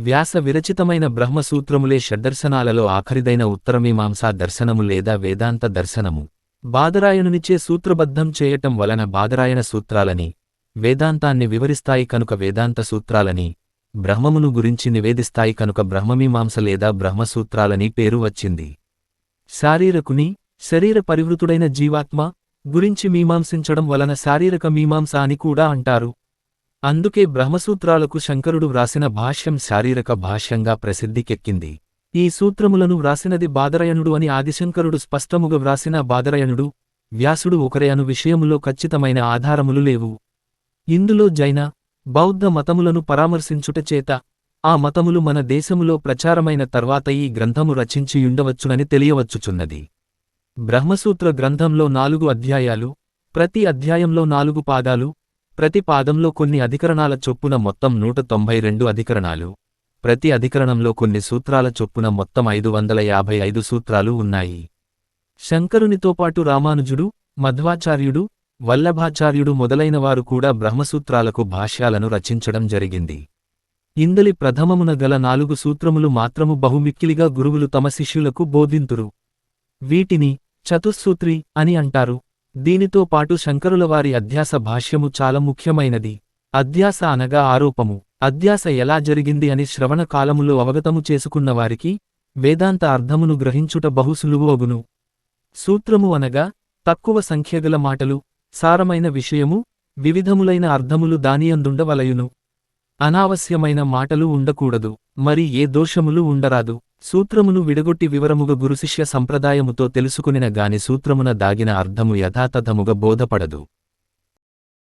వ్యాస విరచితమైన బ్రహ్మసూత్రములే షడ్దర్శనాలలో ఆఖరిదైన ఉత్తరమీమాంసా దర్శనము లేదా వేదాంత దర్శనము. బాదరాయణునిచే సూత్రబద్ధం చేయటం వలన బాదరాయణ సూత్రాలని వేదాంతాన్ని వివరిస్తాయి కనుక వేదాంత సూత్రాలని బ్రహ్మమును గురించి నివేదిస్తాయి కనుక బ్రహ్మమీమాంస లేదా బ్రహ్మసూత్రాలని పేరు వచ్చింది. శారీరకుని శరీర పరివృతుడైన జీవాత్మ గురించి మీమాంసించడం వలన శారీరక మీమాంస అని కూడా అంటారు. అందుకే బ్రహ్మసూత్రాలకు శంకరుడు వ్రాసిన భాష్యం శారీరక భాష్యంగా ప్రసిద్ధికెక్కింది. ఈ సూత్రములను వ్రాసినది బాదరయణుడు అని ఆదిశంకరుడు స్పష్టముగా వ్రాసిన బాదరయణుడు వ్యాసుడు ఒకరే అను విషయములో ఖచ్చితమైన ఆధారములు లేవు. ఇందులో జైన బౌద్ధ మతములను పరామర్శించుటచేత ఆ మతములు మన దేశములో ప్రచారమైన తర్వాత ఈ గ్రంథము రచించియుండవచ్చునని తెలియవచ్చుచున్నది. బ్రహ్మసూత్ర గ్రంథంలో నాలుగు అధ్యాయాలు ప్రతి అధ్యాయంలో నాలుగు పాదాలు ప్రతి పాదంలో కొన్ని అధికరణాల చొప్పున మొత్తం నూట తొంభై రెండు అధికరణాలు. ప్రతి అధికరణంలో కొన్ని సూత్రాల చొప్పున మొత్తం ఐదు వందల యాభై ఐదు సూత్రాలు ఉన్నాయి. శంకరునితో పాటు రామానుజుడు మధ్వాచార్యుడు వల్లభాచార్యుడు మొదలైనవారు కూడా బ్రహ్మసూత్రాలకు భాష్యాలను రచించడం జరిగింది. ఇందలి ప్రథమమున గల నాలుగు సూత్రములు మాత్రము బహుమిక్కిలిగా గురువులు తమ శిష్యులకు బోధింతురు. వీటిని చతుస్సూత్రి అని అంటారు. దీనితో పాటు శంకరులవారి అధ్యాస భాష్యము చాలా ముఖ్యమైనది. అధ్యాస అనగా ఆరోపము. అధ్యాస ఎలా జరిగింది అని శ్రవణ కాలములో అవగతము చేసుకున్నవారికి వేదాంత అర్థమును గ్రహించుట బహు సులువోగును. సూత్రము అనగా తక్కువ సంఖ్యగల మాటలు సారమైన విషయము వివిధములైన అర్థములు దానియందుండవలయును. అనావశ్యమైన మాటలు ఉండకూడదు. మరి ఏ దోషములు ఉండరాదు. సూత్రమును విడగొట్టి వివరముగ గురుశిష్య సంప్రదాయముతో తెలుసుకునిన గాని సూత్రమున దాగిన అర్థము యథాతథముగ బోధపడదు.